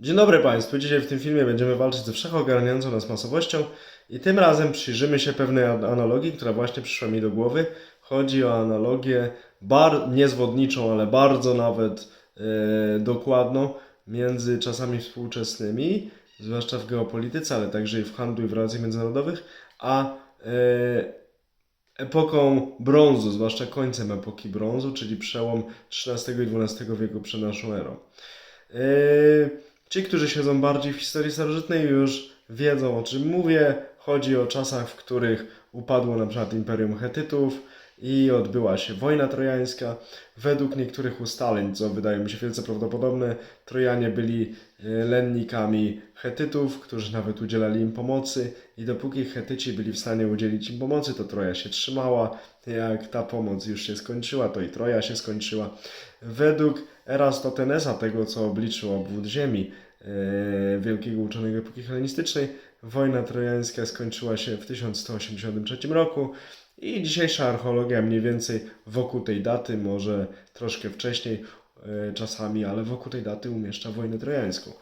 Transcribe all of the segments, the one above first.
Dzień dobry Państwu. Dzisiaj w tym filmie będziemy walczyć ze wszechogarniającą nas masowością i tym razem przyjrzymy się pewnej an- analogii, która właśnie przyszła mi do głowy. Chodzi o analogię bar niezwodniczą, ale bardzo nawet e, dokładną między czasami współczesnymi, zwłaszcza w geopolityce, ale także i w handlu i w relacjach międzynarodowych, a e, epoką brązu, zwłaszcza końcem epoki brązu, czyli przełom XIII i XII wieku przed naszą erą. Yy, Ci, którzy siedzą bardziej w historii starożytnej, już wiedzą o czym mówię. Chodzi o czasach, w których upadło na przykład Imperium Hetytów i odbyła się wojna trojańska. Według niektórych ustaleń, co wydaje mi się wielce prawdopodobne, Trojanie byli e, lennikami Hetytów, którzy nawet udzielali im pomocy i dopóki Hetyci byli w stanie udzielić im pomocy, to Troja się trzymała. Jak ta pomoc już się skończyła, to i Troja się skończyła. Według Erastotenesa, tego co obliczył obwód Ziemi, wielkiego uczonego epoki hellenistycznej, wojna trojańska skończyła się w 1183 roku i dzisiejsza archeologia mniej więcej wokół tej daty, może troszkę wcześniej e, czasami, ale wokół tej daty umieszcza wojnę trojańską.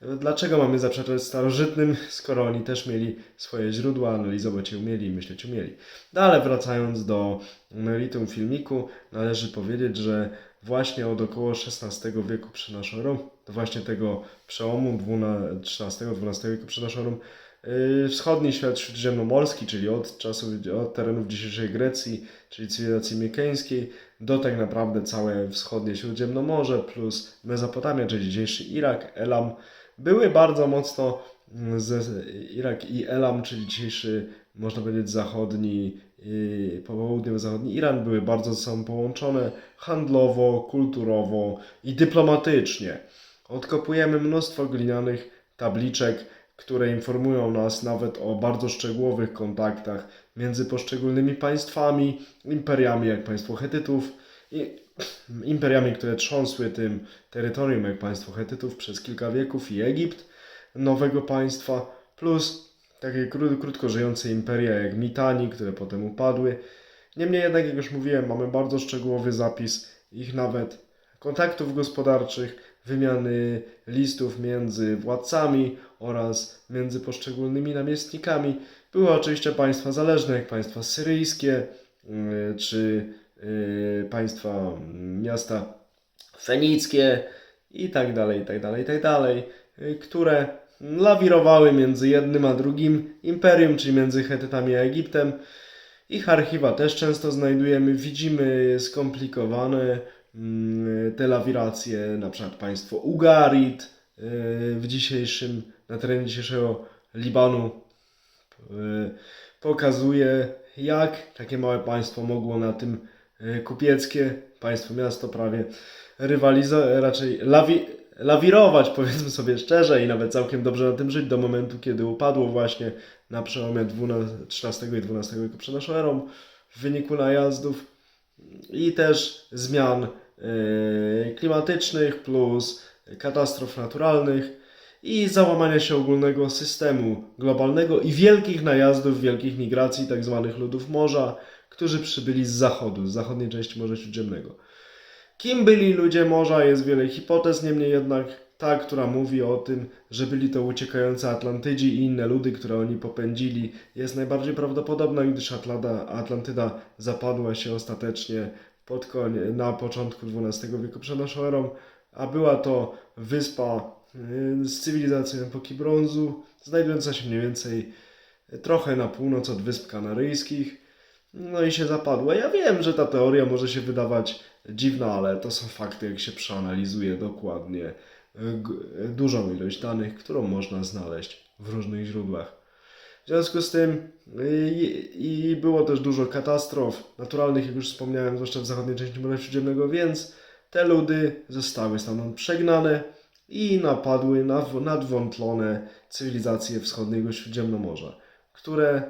Dlaczego mamy zaprzeczać starożytnym, skoro oni też mieli swoje źródła, analizować je umieli i myśleć umieli? No ale wracając do meritum filmiku, należy powiedzieć, że właśnie od około XVI wieku przed naszą erą, właśnie tego przełomu XIII-XII wieku przed naszą erą, yy, wschodni świat śródziemnomorski, czyli od czasów, od terenów dzisiejszej Grecji, czyli cywilizacji mykeńskiej, do tak naprawdę całe wschodnie Śródziemnomorze, plus Mezopotamia, czyli dzisiejszy Irak, Elam, były bardzo mocno mm, ze, Irak i Elam, czyli dzisiejszy, można powiedzieć, zachodni, yy, południowo-zachodni Iran, były bardzo ze sobą połączone handlowo, kulturowo i dyplomatycznie. Odkopujemy mnóstwo glinianych tabliczek, które informują nas nawet o bardzo szczegółowych kontaktach między poszczególnymi państwami, imperiami jak państwo Hetytów i imperiami, które trząsły tym terytorium jak państwo Hetytów przez kilka wieków i Egipt, nowego państwa, plus takie kró- krótko żyjące imperia jak Mitani, które potem upadły. Niemniej jednak, jak już mówiłem, mamy bardzo szczegółowy zapis ich nawet kontaktów gospodarczych, wymiany listów między władcami oraz między poszczególnymi namiestnikami. Były oczywiście państwa zależne, jak państwa syryjskie, yy, czy państwa mm, miasta fenickie i tak dalej, i tak dalej, i tak dalej, yy, które lawirowały między jednym a drugim imperium, czyli między Hetytami a Egiptem. Ich archiwa też często znajdujemy, widzimy skomplikowane mm, te lawiracje, na przykład państwo Ugarit yy, w dzisiejszym, na terenie dzisiejszego Libanu pokazuje, jak takie małe państwo mogło na tym kupieckie, państwo miasto prawie rywalizować, raczej lawi, lawirować, powiedzmy sobie szczerze, i nawet całkiem dobrze na tym żyć, do momentu, kiedy upadło właśnie na przełomie XIII i XII wieku przed naszą erą w wyniku najazdów i też zmian yy, klimatycznych plus katastrof naturalnych i załamania się ogólnego systemu globalnego i wielkich najazdów, wielkich migracji tzw. ludów morza, którzy przybyli z zachodu, z zachodniej części Morza Śródziemnego. Kim byli ludzie morza? Jest wiele hipotez, niemniej jednak ta, która mówi o tym, że byli to uciekający Atlantydzi i inne ludy, które oni popędzili, jest najbardziej prawdopodobna, gdyż Atlada, Atlantyda zapadła się ostatecznie pod koń, na początku XII wieku przed naszą erą, a była to wyspa yy, z cywilizacją epoki brązu, znajdująca się mniej więcej trochę na północ od Wysp Kanaryjskich. No i się zapadła. Ja wiem, że ta teoria może się wydawać dziwna, ale to są fakty, jak się przeanalizuje dokładnie y, g- dużą ilość danych, którą można znaleźć w różnych źródłach. W związku z tym y, i, i było też dużo katastrof naturalnych, jak już wspomniałem, zwłaszcza w zachodniej części Morza Śródziemnego, więc te ludy zostały stamtąd przegnane i napadły na nadwątlone cywilizacje wschodniego Śródziemnomorza, które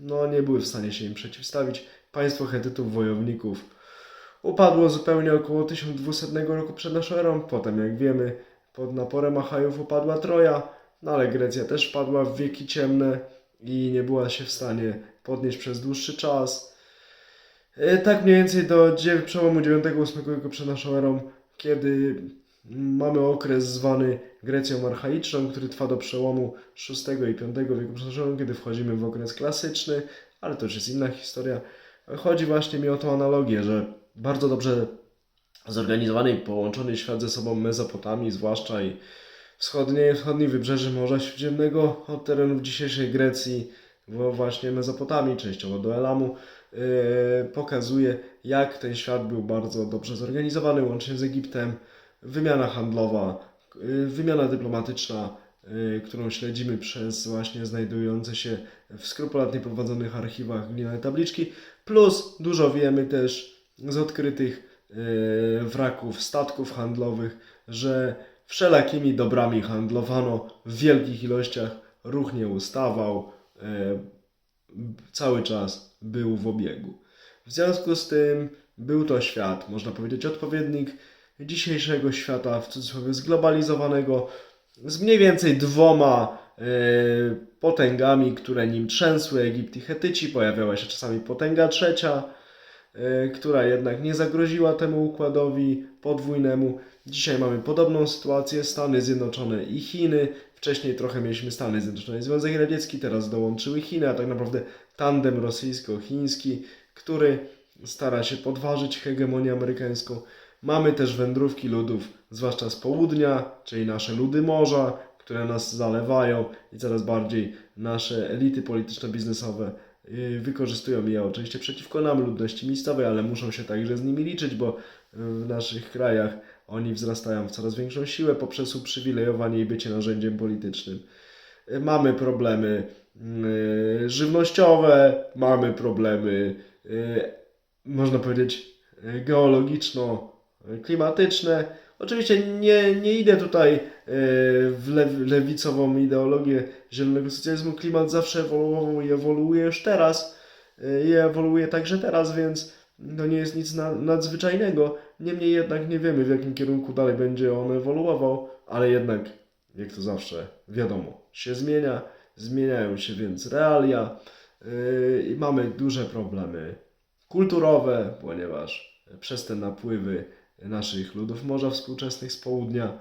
no, nie były w stanie się im przeciwstawić. Państwo Hetytów, wojowników, upadło zupełnie około 1200 roku przed naszą erą. Potem, jak wiemy, pod naporem Achajów upadła Troja, no ale Grecja też wpadła w wieki ciemne i nie była się w stanie podnieść przez dłuższy czas. E, Tak mniej więcej do przełomu IX-VIII wieku przed naszą erą, kiedy Mamy okres zwany Grecją archaiczną, który trwa do przełomu VI i V wieku erą, kiedy wchodzimy w okres klasyczny, ale to już jest inna historia. Chodzi właśnie mi o tą analogię, że bardzo dobrze zorganizowany i połączony świat ze sobą Mezopotamii, zwłaszcza i wschodnie, wschodnie wybrzeże Morza Śródziemnego od terenów dzisiejszej Grecji, właśnie Mezopotamii, częściowo do Elamu, yy, pokazuje, jak ten świat był bardzo dobrze zorganizowany, łącznie z Egiptem. Wymiana handlowa, yy, wymiana dyplomatyczna, yy, którą śledzimy przez właśnie znajdujące się w skrupulatnie prowadzonych archiwach gliniane tabliczki, plus dużo wiemy też z odkrytych yy, wraków statków handlowych, że wszelakimi dobrami handlowano w wielkich ilościach, ruch nie ustawał, cały czas był w obiegu. W związku z tym był to świat, można powiedzieć, odpowiednik dzisiejszego świata, w cudzysłowie zglobalizowanego, z mniej więcej dwoma e, potęgami, które nim trzęsły, Egipt i Hetyci. Pojawiała się czasami potęga trzecia, e, która jednak nie zagroziła temu układowi podwójnemu. Dzisiaj mamy podobną sytuację, Stany Zjednoczone i Chiny. Wcześniej trochę mieliśmy Stany Zjednoczone i Związek Radziecki, teraz dołączyły Chiny, a tak naprawdę tandem rosyjsko-chiński, który stara się podważyć hegemonię amerykańską. Mamy też wędrówki ludów, zwłaszcza z południa, czyli nasze ludy morza, które nas zalewają i coraz bardziej nasze elity polityczno-biznesowe yy, wykorzystują je oczywiście przeciwko nam, ludności miejscowej, ale muszą się także z nimi liczyć, bo w naszych krajach oni wzrastają w coraz większą siłę poprzez uprzywilejowanie i bycie narzędziem politycznym. Y, Mamy problemy y, żywnościowe, mamy problemy, y, można powiedzieć, y, geologiczno-klimatyczne. Oczywiście nie, nie idę tutaj y, w lew, lewicową ideologię zielonego socjalizmu. Klimat zawsze ewoluował i ewoluuje już teraz. y, I ewoluuje także teraz, więc to nie jest nic na, nadzwyczajnego. Niemniej jednak nie wiemy, w jakim kierunku dalej będzie on ewoluował, ale jednak, jak to zawsze, wiadomo, się zmienia, zmieniają się więc realia yy, i mamy duże problemy kulturowe, ponieważ przez te napływy naszych ludów morza współczesnych z południa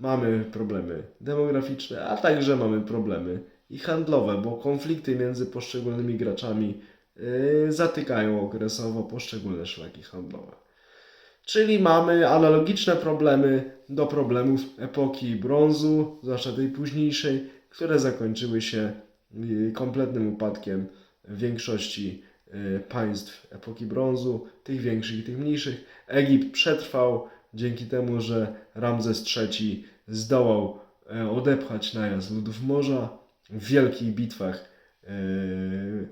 mamy problemy demograficzne, a także mamy problemy i handlowe, bo konflikty między poszczególnymi graczami yy, zatykają okresowo poszczególne szlaki handlowe. Czyli mamy analogiczne problemy do problemów epoki brązu, zwłaszcza tej późniejszej, które zakończyły się yy, kompletnym upadkiem większości państw epoki brązu, tych większych i tych mniejszych. Egipt przetrwał dzięki temu, że Ramzes III zdołał e, odepchać najazd ludów morza w wielkich bitwach e,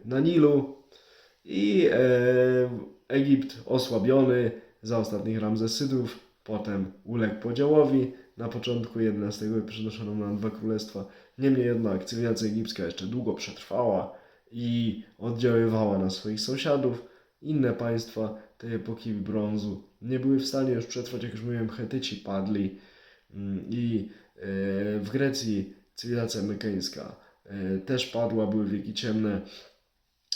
na Nilu i e, Egipt osłabiony za ostatnich Ramzesydów, potem uległ podziałowi. Na początku XI przenoszono na dwa królestwa. Niemniej jednak cywilizacja egipska jeszcze długo przetrwała i oddziaływała na swoich sąsiadów. Inne państwa tej epoki brązu nie były w stanie już przetrwać, jak już mówiłem, Hetyci padli Mm, i e, w Grecji cywilizacja mykeńska e, też padła, były wieki ciemne.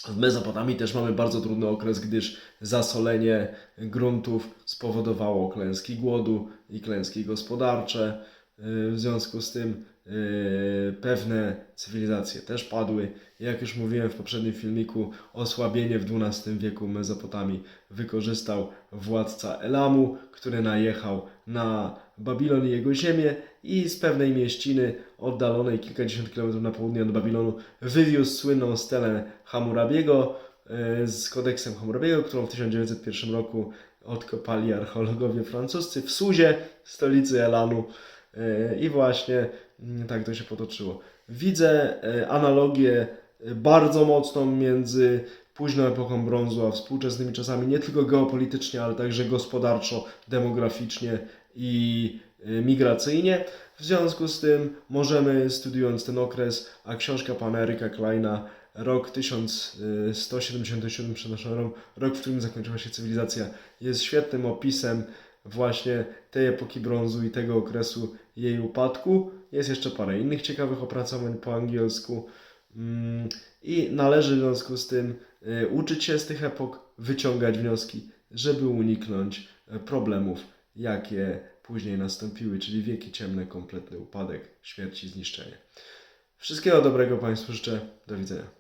W Mezopotamii też mamy bardzo trudny okres, gdyż zasolenie gruntów spowodowało klęski głodu i klęski gospodarcze. E, W związku z tym pewne cywilizacje też padły. Jak już mówiłem w poprzednim filmiku, osłabienie w XII wieku Mezopotamii wykorzystał władca Elamu, który najechał na Babilon i jego ziemię i z pewnej mieściny oddalonej kilkadziesiąt kilometrów na południe od Babilonu wywiózł słynną stelę Hammurabiego e, z kodeksem Hammurabiego, którą w 1901 roku odkopali archeologowie francuscy w Suzie, stolicy Elanu. E, I właśnie mm, tak to się potoczyło. Widzę e, analogię e, bardzo mocną między późną epoką brązu a współczesnymi czasami, nie tylko geopolitycznie, ale także gospodarczo, demograficznie i migracyjnie. W związku z tym możemy, studiując ten okres, a książka pana Eryka Kleina, rok 1177 przed naszą erą, rok, w którym zakończyła się cywilizacja, jest świetnym opisem właśnie tej epoki brązu i tego okresu jej upadku. Jest jeszcze parę innych ciekawych opracowań po angielsku. Mm, I należy w związku z tym y, uczyć się z tych epok, wyciągać wnioski, żeby uniknąć e, problemów, jakie później nastąpiły, czyli wieki ciemne, kompletny upadek, śmierć i zniszczenie. Wszystkiego dobrego Państwu życzę. Do widzenia.